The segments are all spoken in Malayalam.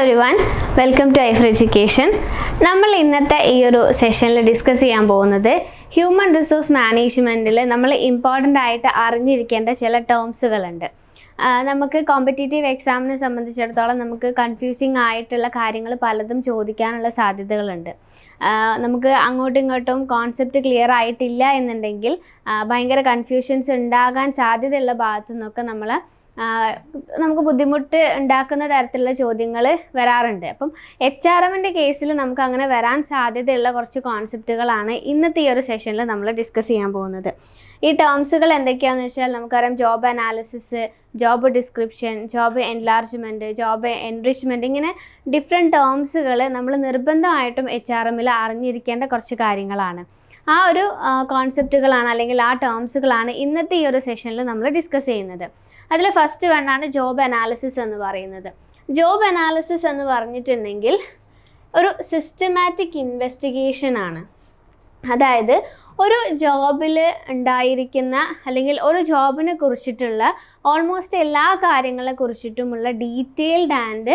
Everyone welcome to Aifer education നമ്മൾ ഇന്നത്തെ ഈ ഒരു സെഷനിൽ ഡിസ്കസ് ചെയ്യാൻ പോകുന്നത് ഹ്യൂമൻ റിസോഴ്സ് മാനേജ്മെന്റിൽ നമ്മൾ ഇമ്പോർട്ടന്റ് ആയിട്ട് അറിഞ്ഞിരിക്കേണ്ട ചില ടേംസുകളുണ്ട് നമുക്ക് കോമ്പറ്റേറ്റീവ് എക്സാമിനെ സംബന്ധിച്ചിടത്തോളം നമുക്ക് കൺഫ്യൂസിങ് ആയിട്ടുള്ള കാര്യങ്ങൾ പലതും ചോദിക്കാനുള്ള സാധ്യതകളുണ്ട്. നമുക്ക് അങ്ങോട്ടും ഇങ്ങോട്ടും കോൺസെപ്റ്റ് ക്ലിയർ ആയിട്ടില്ല എന്നുണ്ടെങ്കിൽ ഭയങ്കര കൺഫ്യൂഷൻസ് ഉണ്ടാകാൻ സാധ്യതയുള്ള ഭാഗത്തു നിന്നൊക്കെ നമ്മൾ നമുക്ക് ബുദ്ധിമുട്ട് ഉണ്ടാക്കുന്ന തരത്തിലുള്ള ചോദ്യങ്ങൾ വരാറുണ്ട്. അപ്പം എച്ച് ആർ എമ്മിന്റെ കേസിൽ നമുക്ക് അങ്ങനെ വരാൻ സാധ്യതയുള്ള കുറച്ച് കോൺസെപ്റ്റുകളാണ് ഇന്നത്തെ ഈ ഒരു സെഷനിൽ നമ്മൾ ഡിസ്കസ് ചെയ്യാൻ പോകുന്നത്. ഈ ടേംസുകൾ എന്തൊക്കെയാണെന്ന് വെച്ചാൽ നമുക്കറിയാം job analysis job description job enlargement job enrichment ഇങ്ങനെ ഡിഫറെന്റ് ടേംസുകൾ നമ്മൾ നിർബന്ധമായിട്ടും എച്ച് ആർ എമ്മിൽ അറിഞ്ഞിരിക്കേണ്ട കുറച്ച് കാര്യങ്ങളാണ്. ആ ഒരു കോൺസെപ്റ്റുകളാണ് അല്ലെങ്കിൽ ആ ടേംസുകളാണ് ഇന്നത്തെ ഈ ഒരു സെഷനിൽ നമ്മൾ ഡിസ്കസ് ചെയ്യുന്നത്. അതിൽ ഫസ്റ്റ് വണ്ണാണ് ജോബ് അനാലിസിസ് എന്ന് പറയുന്നത്. ജോബ് അനാലിസിസ് എന്ന് പറഞ്ഞിട്ടുണ്ടെങ്കിൽ ഒരു സിസ്റ്റമാറ്റിക് ഇൻവെസ്റ്റിഗേഷൻ ആണ്. അതായത് ഒരു ജോബിൽ ഉണ്ടായിരിക്കുന്ന അല്ലെങ്കിൽ ഒരു ജോബിനെ കുറിച്ചിട്ടുള്ള ഓൾമോസ്റ്റ് എല്ലാ കാര്യങ്ങളെ കുറിച്ചിട്ടുമുള്ള ഡീറ്റെയിൽഡ് ആൻഡ്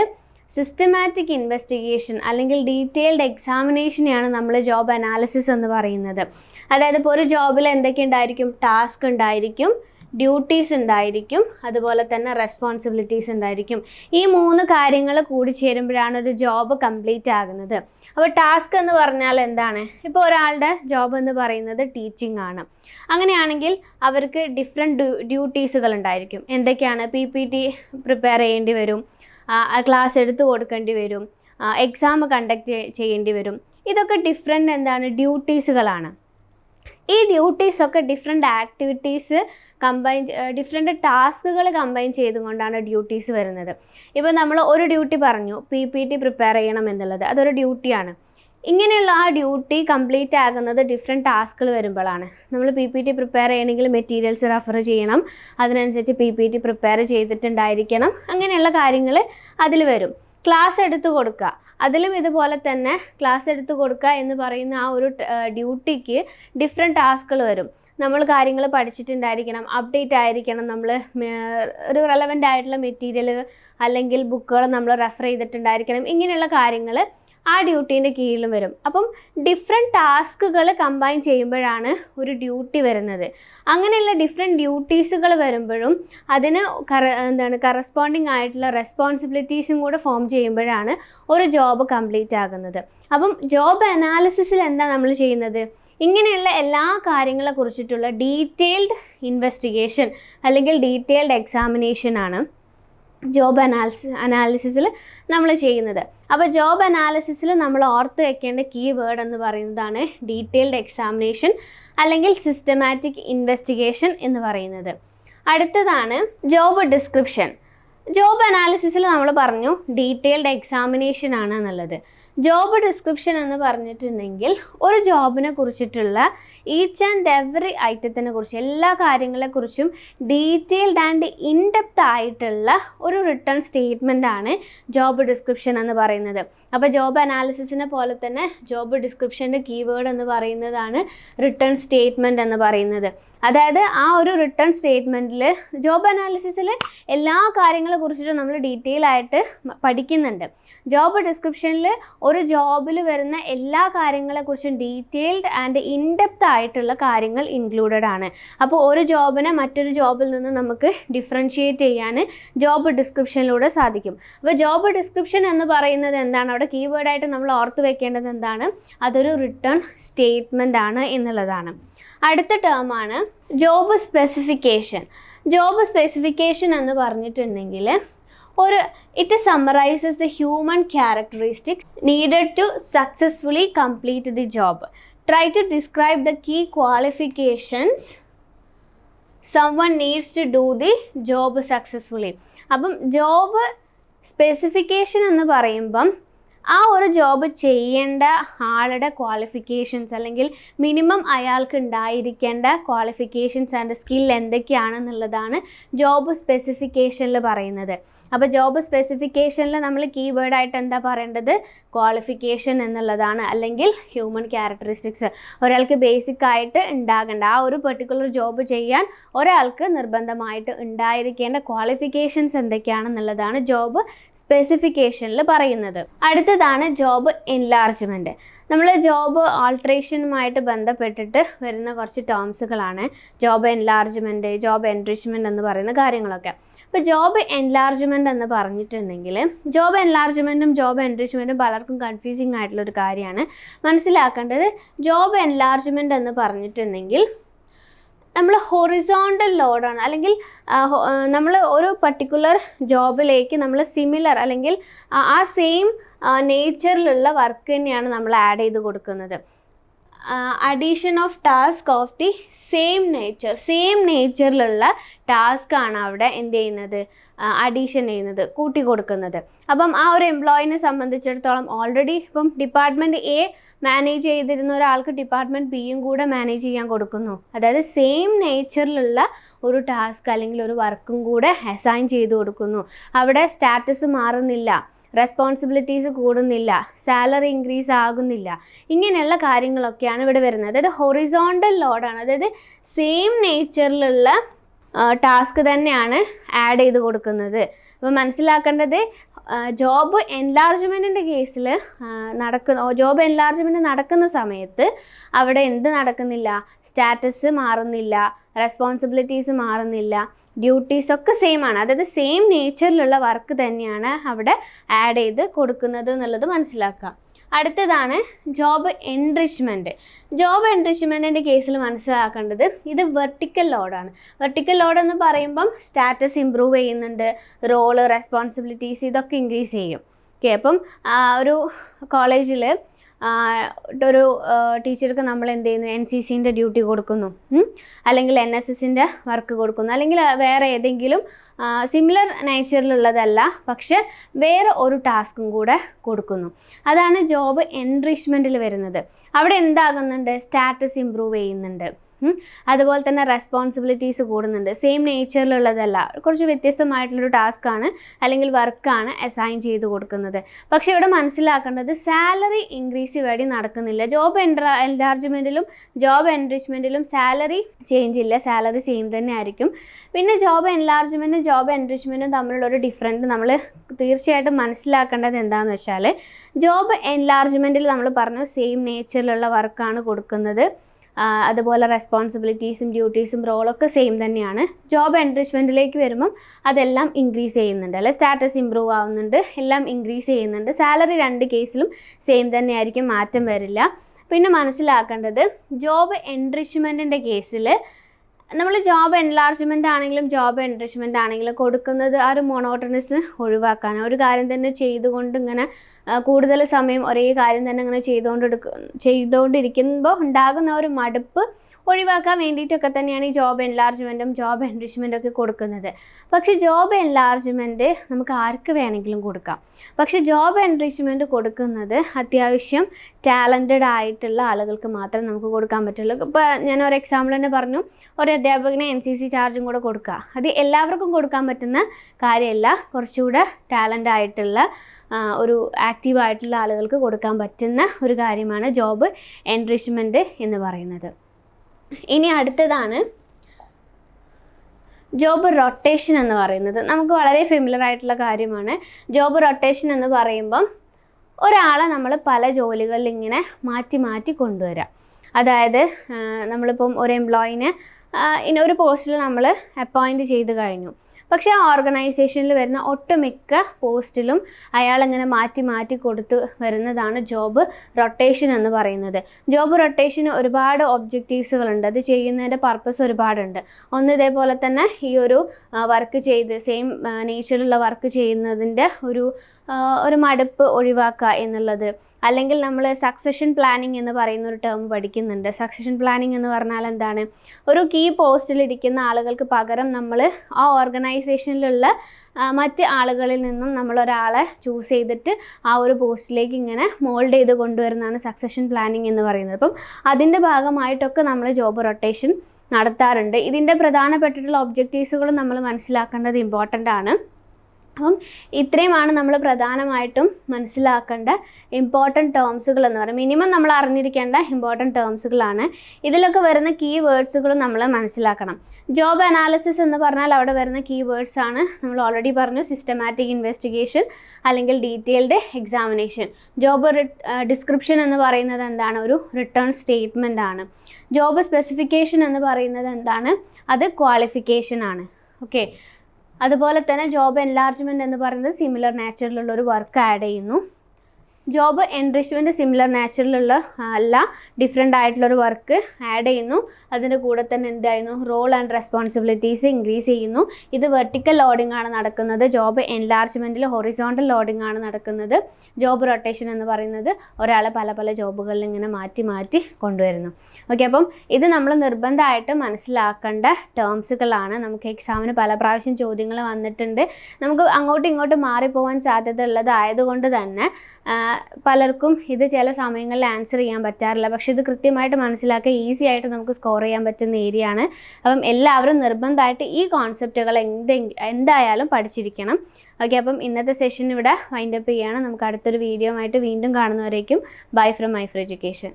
സിസ്റ്റമാറ്റിക് ഇൻവെസ്റ്റിഗേഷൻ അല്ലെങ്കിൽ ഡീറ്റെയിൽഡ് എക്സാമിനേഷനെയാണ് നമ്മൾ ജോബ് അനാലിസിസ് എന്ന് പറയുന്നത്. അതായത് ഇപ്പോൾ ഒരു ജോബിൽ എന്തൊക്കെ ഉണ്ടായിരിക്കും? ടാസ്ക് ഉണ്ടായിരിക്കും. ഡ്യൂട്ടീസ് ഉണ്ടായിരിക്കും. അതുപോലെ തന്നെ റെസ്പോൺസിബിലിറ്റീസ് ഉണ്ടായിരിക്കും. ഈ മൂന്ന് കാര്യങ്ങൾ കൂടി ചേരുമ്പോഴാണ് ഒരു ജോബ് കംപ്ലീറ്റ് ആകുന്നത്. അപ്പോൾ ടാസ്ക് എന്ന് പറഞ്ഞാൽ എന്താണ്? ഇപ്പോൾ ഒരാളുടെ ജോബ് എന്ന് പറയുന്നത് ടീച്ചിങ് ആണ്. അങ്ങനെയാണെങ്കിൽ അവർക്ക് ഡിഫറെന്റ് ഡ്യൂട്ടീസുകൾ ഉണ്ടായിരിക്കും. എന്തൊക്കെയാണ്? പി പി ടി പ്രിപ്പയർ ചെയ്യേണ്ടി വരും. ക്ലാസ് എടുത്തു കൊടുക്കേണ്ടി വരും. എക്സാം കണ്ടക്ട് ചെയ്യേണ്ടി വരും. ഇതൊക്കെ ഡിഫറെന്റ് എന്താണ്? ഡ്യൂട്ടീസുകളാണ് ഈ ഡ്യൂട്ടീസൊക്കെ ഡിഫറെന്റ് ആക്ടിവിറ്റീസ് കമ്പൈൻ ഡിഫറെന്റ് ടാസ്കുകൾ കമ്പൈൻ ചെയ്തുകൊണ്ടാണ് ഡ്യൂട്ടീസ് വരുന്നത്. ഇപ്പോൾ നമ്മൾ ഒരു ഡ്യൂട്ടി പറഞ്ഞു പി പി ടി പ്രിപ്പയർ ചെയ്യണം എന്നുള്ളത്. അതൊരു ഡ്യൂട്ടിയാണ് ഇങ്ങനെയുള്ള ആ ഡ്യൂട്ടി കംപ്ലീറ്റ് ആകുന്നത് ഡിഫറെന്റ് ടാസ്കുകൾ വരുമ്പോഴാണ്. നമ്മൾ പി പി ടി പ്രിപ്പയർ ചെയ്യണമെങ്കിൽ മെറ്റീരിയൽസ് റെഫർ ചെയ്യണം. അതിനനുസരിച്ച് പി പി ടി പ്രിപ്പയർ ചെയ്തിട്ടുണ്ടായിരിക്കണം. അങ്ങനെയുള്ള കാര്യങ്ങൾ അതിൽ വരും. ക്ലാസ് എടുത്തു കൊടുക്കുക. അതിലും ഇതുപോലെ തന്നെ ക്ലാസ് എടുത്തു കൊടുക്കുക എന്ന് പറയുന്ന ആ ഒരു ഡ്യൂട്ടിക്ക് ഡിഫറെന്റ് ടാസ്കുകൾ വരും. നമ്മൾ കാര്യങ്ങൾ പഠിച്ചിട്ടുണ്ടായിരിക്കണം അപ്ഡേറ്റ് ആയിരിക്കണം നമ്മൾ ഒരു റെലവന്റ് ആയിട്ടുള്ള മെറ്റീരിയൽ അല്ലെങ്കിൽ ബുക്കുകൾ നമ്മൾ റെഫർ ചെയ്തിട്ടുണ്ടായിരിക്കണം. ഇങ്ങനെയുള്ള കാര്യങ്ങൾ ആ ഡ്യൂട്ടീന്റെ കീഴിലും വരും. അപ്പം ഡിഫറെന്റ് ടാസ്കുകൾ കമ്പൈൻ ചെയ്യുമ്പോഴാണ് ഒരു ഡ്യൂട്ടി വരുന്നത്. അങ്ങനെയുള്ള ഡിഫറെന്റ് ഡ്യൂട്ടീസുകൾ വരുമ്പോഴും അതിന് കറ എന്താണ് കറസ്പോണ്ടിങ് ആയിട്ടുള്ള റെസ്പോൺസിബിലിറ്റീസും കൂടെ ഫോം ചെയ്യുമ്പോഴാണ് ഒരു ജോബ് കംപ്ലീറ്റ് ആകുന്നത്. അപ്പം ജോബ് അനാലിസിസിൽ എന്താ നമ്മൾ ചെയ്യുന്നത്? ഇങ്ങനെയുള്ള എല്ലാ കാര്യങ്ങളെ കുറിച്ചിട്ടുള്ള ഡീറ്റെയിൽഡ് ഇൻവെസ്റ്റിഗേഷൻ അല്ലെങ്കിൽ ഡീറ്റെയിൽഡ് എക്സാമിനേഷൻ ആണ് ജോബ് അനാലിസി അനാലിസിസിൽ നമ്മൾ ചെയ്യുന്നത്. അപ്പോൾ ജോബ് അനാലിസിസിൽ നമ്മൾ ഓർത്ത് വെക്കേണ്ട കീ വേർഡ് എന്ന് പറയുന്നതാണ് ഡീറ്റെയിൽഡ് എക്സാമിനേഷൻ അല്ലെങ്കിൽ സിസ്റ്റമാറ്റിക് ഇൻവെസ്റ്റിഗേഷൻ എന്ന് പറയുന്നത്. അടുത്തതാണ് ജോബ് ഡിസ്ക്രിപ്ഷൻ. ജോബ് അനാലിസിസിൽ നമ്മൾ പറഞ്ഞു ഡീറ്റെയിൽഡ് എക്സാമിനേഷൻ ആണ് എന്നുള്ളത്. ജോബ് ഡിസ്ക്രിപ്ഷൻ എന്ന് പറഞ്ഞിട്ടുണ്ടെങ്കിൽ ഒരു ജോബിനെ കുറിച്ചിട്ടുള്ള ഈച്ച് ആൻഡ് എവറി ഐറ്റത്തിനെ കുറിച്ച് എല്ലാ കാര്യങ്ങളെക്കുറിച്ചും ഡീറ്റെയിൽഡ് ആൻഡ് ഇൻഡെപ്ത് ആയിട്ടുള്ള ഒരു റിട്ടേൺ സ്റ്റേറ്റ്മെന്റ് ആണ് ജോബ് ഡിസ്ക്രിപ്ഷൻ എന്ന് പറയുന്നത്. അപ്പോൾ ജോബ് അനാലിസിസിനെ പോലെ തന്നെ ജോബ് ഡിസ്ക്രിപ്ഷന്റെ കീവേഡ് എന്ന് പറയുന്നതാണ് റിട്ടേൺ സ്റ്റേറ്റ്മെന്റ് എന്ന് പറയുന്നത്. അതായത് ആ ഒരു റിട്ടേൺ സ്റ്റേറ്റ്മെന്റിൽ ജോബ് അനാലിസിസിൽ എല്ലാ കാര്യങ്ങളെ കുറിച്ചിട്ടും നമ്മൾ ഡീറ്റെയിൽ ആയിട്ട് പഠിക്കുന്നുണ്ട്. ജോബ് ഡിസ്ക്രിപ്ഷനിൽ ഒരു ജോബിൽ വരുന്ന എല്ലാ കാര്യങ്ങളെക്കുറിച്ചും ഡീറ്റെയിൽഡ് ആൻഡ് ഇൻഡെപ്ത് ആയിട്ടുള്ള കാര്യങ്ങൾ ഇൻക്ലൂഡഡ് ആണ്. അപ്പോൾ ഒരു ജോബിനെ മറ്റൊരു ജോബിൽ നിന്ന് നമുക്ക് ഡിഫറൻഷിയേറ്റ് ചെയ്യാൻ ജോബ് ഡിസ്ക്രിപ്ഷനിലൂടെ സാധിക്കും. അപ്പോൾ ജോബ് ഡിസ്ക്രിപ്ഷൻ എന്ന് പറയുന്നത് എന്താണ്? അവിടെ കീവേഡായിട്ട് നമ്മൾ ഓർത്ത് വെക്കേണ്ടത് എന്താണ്? അതൊരു റിട്ടേൺ സ്റ്റേറ്റ്മെന്റ് ആണ് എന്നുള്ളതാണ്. അടുത്ത ടേമാണ് ജോബ് സ്പെസിഫിക്കേഷൻ ജോബ് സ്പെസിഫിക്കേഷൻ എന്ന് പറഞ്ഞിട്ടുണ്ടെങ്കിൽ ഒരു it summarises the human characteristics needed to successfully complete the job try to describe the key qualifications someone needs to do the job successfully അപ്പം ജോബ് സ്പെസിഫിക്കേഷൻ എന്ന് പറയുമ്പം ആ ഒരു ജോബ് ചെയ്യേണ്ട ആളുടെ ക്വാളിഫിക്കേഷൻസ് അല്ലെങ്കിൽ മിനിമം അയാൾക്ക് ഉണ്ടായിരിക്കേണ്ട ക്വാളിഫിക്കേഷൻസ് ആൻഡ് സ്കിൽ എന്തൊക്കെയാണെന്നുള്ളതാണ് ജോബ് സ്പെസിഫിക്കേഷനിൽ പറയുന്നത്. അപ്പോൾ ജോബ് സ്പെസിഫിക്കേഷനിൽ നമ്മൾ കീവേഡായിട്ട് എന്താ പറയേണ്ടത്? ക്വാളിഫിക്കേഷൻ എന്നുള്ളതാണ്. അല്ലെങ്കിൽ ഹ്യൂമൻ ക്യാരക്ടറിസ്റ്റിക്സ് ഒരാൾക്ക് ബേസിക് ആയിട്ട് ഉണ്ടാകേണ്ട. ആ ഒരു പെർട്ടിക്കുലർ ജോബ് ചെയ്യാൻ ഒരാൾക്ക് നിർബന്ധമായിട്ട് ഉണ്ടായിരിക്കേണ്ട ക്വാളിഫിക്കേഷൻസ് എന്തൊക്കെയാണെന്നുള്ളതാണ് ജോബ് സ്പെസിഫിക്കേഷനിൽ പറയുന്നത്. അടുത്തതാണ് ജോബ് എൻലാർജ്മെന്റ് നമ്മൾ ജോബ് ആൾട്രേഷനുമായിട്ട് ബന്ധപ്പെട്ടിട്ട് വരുന്ന കുറച്ച് ടേംസുകളാണ് ജോബ് എൻലാർജ്മെന്റ് ജോബ് എൻറിച്ച്മെന്റ് എന്ന് പറയുന്ന കാര്യങ്ങളൊക്കെ. അപ്പോൾ ജോബ് എൻലാർജ്മെന്റ് എന്ന് പറഞ്ഞിട്ടുണ്ടെങ്കിൽ ജോബ് എൻലാർജ്മെന്റും ജോബ് എൻറിച്ച്മെന്റും പലർക്കും കൺഫ്യൂസിങ് ആയിട്ടുള്ളൊരു കാര്യമാണ്. മനസ്സിലാക്കേണ്ടത് ജോബ് എൻലാർജ്മെന്റ് എന്ന് പറഞ്ഞിട്ടുണ്ടെങ്കിൽ നമ്മൾ ഹൊറിസോണ്ടൽ ലോഡാണ് അല്ലെങ്കിൽ നമ്മൾ ഒരു പർട്ടിക്കുലർ ജോബിലേക്ക് നമ്മൾ സിമിലർ അല്ലെങ്കിൽ ആ- സെയിം നേച്ചറിലുള്ള വർക്ക് തന്നെയാണ് നമ്മൾ ആഡ് ചെയ്ത് കൊടുക്കുന്നത്. Addition of task of the same nature same നേച്ചറിലുള്ള task ആണ് അവിടെ എന്ത് ചെയ്യുന്നത്? അഡീഷൻ ചെയ്യുന്നത് കൂട്ടി കൊടുക്കുന്നത്. അപ്പം ആ ഒരു എംപ്ലോയിനെ സംബന്ധിച്ചിടത്തോളം ഓൾറെഡി ഇപ്പം ഡിപ്പാർട്ട്മെന്റ് എ മാനേജ് ചെയ്തിരുന്ന ഒരാൾക്ക് ഡിപ്പാർട്ട്മെന്റ് ബിയും കൂടെ മാനേജ് ചെയ്യാൻ കൊടുക്കുന്നു. അതായത് സെയിം നേച്ചറിലുള്ള ഒരു ടാസ്ക് അല്ലെങ്കിൽ ഒരു വർക്കും കൂടെ അസൈൻ ചെയ്ത് കൊടുക്കുന്നു. അവിടെ സ്റ്റാറ്റസ് മാറുന്നില്ല. റെസ്പോൺസിബിലിറ്റീസ് കൂടുന്നില്ല സാലറി ഇൻക്രീസ് ആകുന്നില്ല. ഇങ്ങനെയുള്ള കാര്യങ്ങളൊക്കെയാണ് ഇവിടെ വരുന്നത്. അതായത് ഹൊറിസോണ്ടൽ ലോഡാണ് അതായത് സെയിം നേച്ചറിലുള്ള ടാസ്ക് തന്നെയാണ് ആഡ് ചെയ്ത് കൊടുക്കുന്നത്. അപ്പോൾ മനസ്സിലാക്കേണ്ടത് ജോബ് എൻലാർജ്മെന്റിന്റെ കേസിൽ നടക്കുന്ന ജോബ് എൻലാർജ്മെന്റ് നടക്കുന്ന സമയത്ത് അവിടെ എന്ത് നടക്കുന്നില്ല? സ്റ്റാറ്റസ് മാറുന്നില്ല റെസ്പോൺസിബിലിറ്റീസ് മാറുന്നില്ല. ഡ്യൂട്ടീസ് ഒക്കെ സെയിം ആണ്. അതായത് സെയിം നേച്ചറിലുള്ള വർക്ക് തന്നെയാണ് അവിടെ ആഡ് ചെയ്ത് കൊടുക്കുന്നത് എന്നുള്ളത് മനസ്സിലാക്കുക. അടുത്തതാണ് ജോബ് എൻറിച്ച്മെന്റ് ജോബ് എൻറിച്ച്മെന്റിന്റെ കേസിൽ മനസ്സിലാക്കേണ്ടത് ഇത് വെർട്ടിക്കൽ ലോഡാണ് വെർട്ടിക്കൽ ലോഡ് എന്ന് പറയുമ്പം സ്റ്റാറ്റസ് ഇമ്പ്രൂവ് ചെയ്യുന്നുണ്ട് റോൾ റെസ്പോൺസിബിലിറ്റീസ് ഇതൊക്കെ ഇൻക്രീസ് ചെയ്യും. ഓക്കെ അപ്പം ഒരു കോളേജിൽ ഒരു ടീച്ചർക്ക് നമ്മൾ എന്ത് ചെയ്യുന്നു? എൻ സി സിന്റെ ഡ്യൂട്ടി കൊടുക്കുന്നു. അല്ലെങ്കിൽ എൻ എസ് എസിന്റെ വർക്ക് കൊടുക്കുന്നു. അല്ലെങ്കിൽ വേറെ ഏതെങ്കിലും സിമിലർ നേച്ചറിലുള്ളതല്ല പക്ഷെ വേറെ ഒരു ടാസ്കും കൂടെ കൊടുക്കുന്നു. അതാണ് ജോബ് എൻറിച്ച്മെന്റിൽ വരുന്നത്. അവിടെ എന്താകുന്നുണ്ട്? സ്റ്റാറ്റസ് ഇമ്പ്രൂവ് ചെയ്യുന്നുണ്ട്. അതുപോലെ തന്നെ റെസ്പോൺസിബിലിറ്റീസ് കൂടുന്നുണ്ട്. സെയിം നേച്ചറിലുള്ളതല്ല കുറച്ച് വ്യത്യസ്തമായിട്ടുള്ളൊരു ടാസ്ക്കാണ് അല്ലെങ്കിൽ വർക്കാണ് അസൈൻ ചെയ്ത് കൊടുക്കുന്നത്. പക്ഷേ ഇവിടെ മനസ്സിലാക്കേണ്ടത് സാലറി ഇൻക്രീസ് വേണ്ടി നടക്കുന്നില്ല. ജോബ് എൻട്രാ എൻലാർജ്മെന്റിലും ജോബ് എൻറിച്ച്മെന്റിലും സാലറി ചേഞ്ച് ഇല്ല. സാലറി സെയിം തന്നെ ആയിരിക്കും പിന്നെ ജോബ് എൻലാർജ്മെന്റും ജോബ് എൻറിച്ച്മെന്റും തമ്മിലുള്ളൊരു ഡിഫറന്റ് നമ്മൾ തീർച്ചയായിട്ടും മനസ്സിലാക്കേണ്ടത് എന്താണെന്ന് വെച്ചാൽ ജോബ് എൻലാർജ്മെന്റിൽ നമ്മൾ പറഞ്ഞു സെയിം നേച്ചറിലുള്ള വർക്കാണ് കൊടുക്കുന്നത്. അതുപോലെ റെസ്പോൺസിബിലിറ്റീസും ഡ്യൂട്ടീസും റോളൊക്കെ സെയിം തന്നെയാണ്. ജോബ് എൻറിച്ച്മെന്റിലേക്ക് വരുമ്പം അതെല്ലാം ഇൻക്രീസ് ചെയ്യുന്നുണ്ട്. അല്ലെ? സ്റ്റാറ്റസ് ഇമ്പ്രൂവ് ആവുന്നുണ്ട്. എല്ലാം ഇൻക്രീസ് ചെയ്യുന്നുണ്ട്. സാലറി രണ്ട് കേസിലും സെയിം തന്നെയായിരിക്കും മാറ്റം വരില്ല. പിന്നെ മനസ്സിലാക്കേണ്ടത് ജോബ് എൻറിച്ച്മെന്റിന്റെ കേസിൽ നമ്മൾ ജോബ് എൻലാർജ്മെന്റ് ആണെങ്കിലും ജോബ് എൻറിച്ച്മെന്റ് ആണെങ്കിലും കൊടുക്കുന്നത് ആ ഒരു മൊണോട്ടണസ് ഒഴിവാക്കാൻ ഒരു കാര്യം തന്നെ ചെയ്തുകൊണ്ട് ഇങ്ങനെ കൂടുതൽ സമയം ഒരേ കാര്യം തന്നെ ഇങ്ങനെ ചെയ്തുകൊണ്ടെടുക്ക ചെയ്തുകൊണ്ടിരിക്കുമ്പോൾ ഉണ്ടാകുന്ന ഒരു മടുപ്പ് ഒഴിവാക്കാൻ വേണ്ടിയിട്ടൊക്കെ തന്നെയാണ് ഈ ജോബ് എൻലാർജ്മെന്റും ജോബ് എൻറിച്ച്മെന്റും ഒക്കെ കൊടുക്കുന്നത്. പക്ഷേ ജോബ് എൻലാർജ്മെന്റ് നമുക്ക് ആർക്ക് വേണമെങ്കിലും കൊടുക്കാം. പക്ഷേ ജോബ് എൻറിച്ച്മെന്റ് കൊടുക്കുന്നത് അത്യാവശ്യം ടാലന്റഡ് ആയിട്ടുള്ള ആളുകൾക്ക് മാത്രം നമുക്ക് കൊടുക്കാൻ പറ്റുള്ളൂ. ഇപ്പോൾ ഞാൻ ഒരു എക്സാമ്പിൾ തന്നെ പറഞ്ഞു. ഒരു അധ്യാപകന് എൻ സി സി ചാർജും കൂടെ കൊടുക്കുക. അത് എല്ലാവർക്കും കൊടുക്കാൻ പറ്റുന്ന കാര്യമല്ല. കുറച്ചുകൂടെ ടാലന്റ് ആയിട്ടുള്ള ഒരു ആക്റ്റീവ് ആയിട്ടുള്ള ആളുകൾക്ക് കൊടുക്കാൻ പറ്റുന്ന ഒരു കാര്യമാണ് ജോബ് എൻറിച്ച്മെന്റ് എന്ന് പറയുന്നത്. ഇനി അടുത്തതാണ് ജോബ് റൊട്ടേഷൻ എന്ന് പറയുന്നത്. നമുക്ക് വളരെ ഫെമിലർ ആയിട്ടുള്ള കാര്യമാണ്. ജോബ് റൊട്ടേഷൻ എന്ന് പറയുമ്പം ഒരാളെ നമ്മൾ പല ജോലികളിൽ ഇങ്ങനെ മാറ്റി മാറ്റി കൊണ്ടുവരാം. അതായത് നമ്മളിപ്പം ഒരു എംപ്ലോയിനെ ഇനി ഒരു പോസ്റ്റിൽ നമ്മൾ അപ്പോയിന്റ് ചെയ്ത് കഴിഞ്ഞു. പക്ഷേ ആ ഓർഗനൈസേഷനിൽ വരുന്ന ഒട്ടുമിക്ക പോസ്റ്റിലും അയാളങ്ങനെ മാറ്റി മാറ്റി കൊടുത്ത് വരുന്നതാണ് ജോബ് റൊട്ടേഷൻ എന്ന് പറയുന്നത്. ജോബ് റൊട്ടേഷന് ഒരുപാട് ഒബ്ജക്റ്റീവ്സുകളുണ്ട്. അത് ചെയ്യുന്നതിന്റെ പർപ്പസ് ഒരുപാടുണ്ട്. ഒന്ന് ഇതേപോലെ തന്നെ ഈ ഒരു വർക്ക് ചെയ്ത് സെയിം നേച്ചറിലുള്ള വർക്ക് ചെയ്യുന്നതിന്റെ ഒരു ഒരു മടുപ്പ് ഒഴിവാക്കുക എന്നുള്ളത്. അല്ലെങ്കിൽ നമ്മൾ സക്സഷൻ പ്ലാനിങ് എന്ന് പറയുന്ന ഒരു ടേം പഠിക്കുന്നുണ്ട്. സക്സഷൻ പ്ലാനിങ് എന്ന് പറഞ്ഞാൽ എന്താണ്? ഒരു കീ പോസ്റ്റിൽ ഇരിക്കുന്ന ആളുകൾക്ക് പകരം നമ്മൾ ആ ഓർഗനൈസേഷനിലുള്ള മറ്റ് ആളുകളിൽ നിന്നും നമ്മൾ ഒരാളെ ചൂസ് ചെയ്തിട്ട് ആ ഒരു പോസ്റ്റിലേക്ക് ഇങ്ങനെ മോൾഡ് ചെയ്ത് കൊണ്ടുവരുന്നതാണ് സക്സഷൻ പ്ലാനിങ് എന്ന് പറയുന്നത്. അപ്പം അതിന്റെ ഭാഗമായിട്ടൊക്കെ നമ്മൾ ജോബ് റൊട്ടേഷൻ നടത്താറുണ്ട്. ഇതിന്റെ പ്രധാനപ്പെട്ടിട്ടുള്ള ഒബ്ജക്റ്റീവ്സുകൾ നമ്മൾ മനസ്സിലാക്കേണ്ടത് ഇമ്പോർട്ടന്റ് ആണ്. അപ്പം ഇത്രയുമാണ് നമ്മൾ പ്രധാനമായിട്ടും മനസ്സിലാക്കേണ്ട ഇമ്പോർട്ടന്റ് ടേംസുകൾ എന്ന് പറയുന്നത്. മിനിമം നമ്മൾ അറിഞ്ഞിരിക്കേണ്ട ഇമ്പോർട്ടന്റ് ടേംസുകളാണ് ഇതിലൊക്കെ വരുന്ന കീ വേർഡ്സുകളും നമ്മൾ മനസ്സിലാക്കണം. ജോബ് അനാലിസിസ് എന്ന് പറഞ്ഞാൽ അവിടെ വരുന്ന കീ വേർഡ്സ് ആണ്. നമ്മൾ ഓൾറെഡി പറഞ്ഞു സിസ്റ്റമാറ്റിക് ഇൻവെസ്റ്റിഗേഷൻ അല്ലെങ്കിൽ ഡീറ്റെയിൽഡ് എക്സാമിനേഷൻ ജോബ് ഡിസ്ക്രിപ്ഷൻ എന്ന് പറയുന്നത് എന്താണ്? ഒരു റിട്ടേൺ സ്റ്റേറ്റ്മെന്റ് ആണ്. ജോബ് സ്പെസിഫിക്കേഷൻ എന്ന് പറയുന്നത് എന്താണ്? അത് ക്വാളിഫിക്കേഷൻ ആണ്. ഓക്കെ അതുപോലെ തന്നെ ജോബ് എൻലാർജ്മെന്റ് എന്ന് പറയുന്നത് സിമിലർ നാച്ചുറലുള്ള ഒരു വർക്ക് ആഡ് ചെയ്യുന്നു. ജോബ് എൻറിച്ച്മെന്റ് സിമിലർ നാച്ചുറലുള്ള അല്ല ഡിഫറെന്റ് ആയിട്ടുള്ളൊരു വർക്ക് ആഡ് ചെയ്യുന്നു. അതിന്റെ കൂടെ തന്നെ എന്തായിരുന്നു? റോൾ ആൻഡ് റെസ്പോൺസിബിലിറ്റീസ് ഇൻക്രീസ് ചെയ്യുന്നു. ഇത് വെർട്ടിക്കൽ ലോഡിംഗ് ആണ് നടക്കുന്നത്. ജോബ് എൻലാർജ്മെന്റിൽ ഹൊറിസോണ്ടൽ ലോഡിംഗ് ആണ് നടക്കുന്നത്. ജോബ് റൊട്ടേഷൻ എന്ന് പറയുന്നത് ഒരാളെ പല പല ജോബുകളിൽ ഇങ്ങനെ മാറ്റി മാറ്റി കൊണ്ടുവരുന്നു. ഓക്കെ അപ്പം ഇത് നമ്മൾ നിർബന്ധമായിട്ട് മനസ്സിലാക്കേണ്ട ടേംസുകളാണ് നമുക്ക് എക്സാമിന് പല പ്രാവശ്യം ചോദ്യങ്ങൾ വന്നിട്ടുണ്ട്. നമുക്ക് അങ്ങോട്ടും ഇങ്ങോട്ടും മാറിപ്പോകാൻ സാധ്യത ഉള്ളത് ആയതുകൊണ്ട് തന്നെ പലർക്കും ഇത് ചില സമയങ്ങളിൽ ആൻസർ ചെയ്യാൻ പറ്റാറില്ല. പക്ഷെ ഇത് കൃത്യമായിട്ട് മനസ്സിലാക്കുക ഈസി ആയിട്ട് നമുക്ക് സ്കോർ ചെയ്യാൻ പറ്റുന്ന ഏരിയ ആണ്. അപ്പം എല്ലാവരും നിർബന്ധമായിട്ട് ഈ കോൺസെപ്റ്റുകൾ എന്തെ എന്തായാലും പഠിച്ചിരിക്കണം. ഓക്കെ അപ്പം ഇന്നത്തെ സെഷൻ ഇവിടെ വൈൻഡപ്പ് ചെയ്യാണ് നമുക്ക് അടുത്തൊരു വീഡിയോ ആയിട്ട് വീണ്ടും കാണുന്നവരേക്കും bye from my free education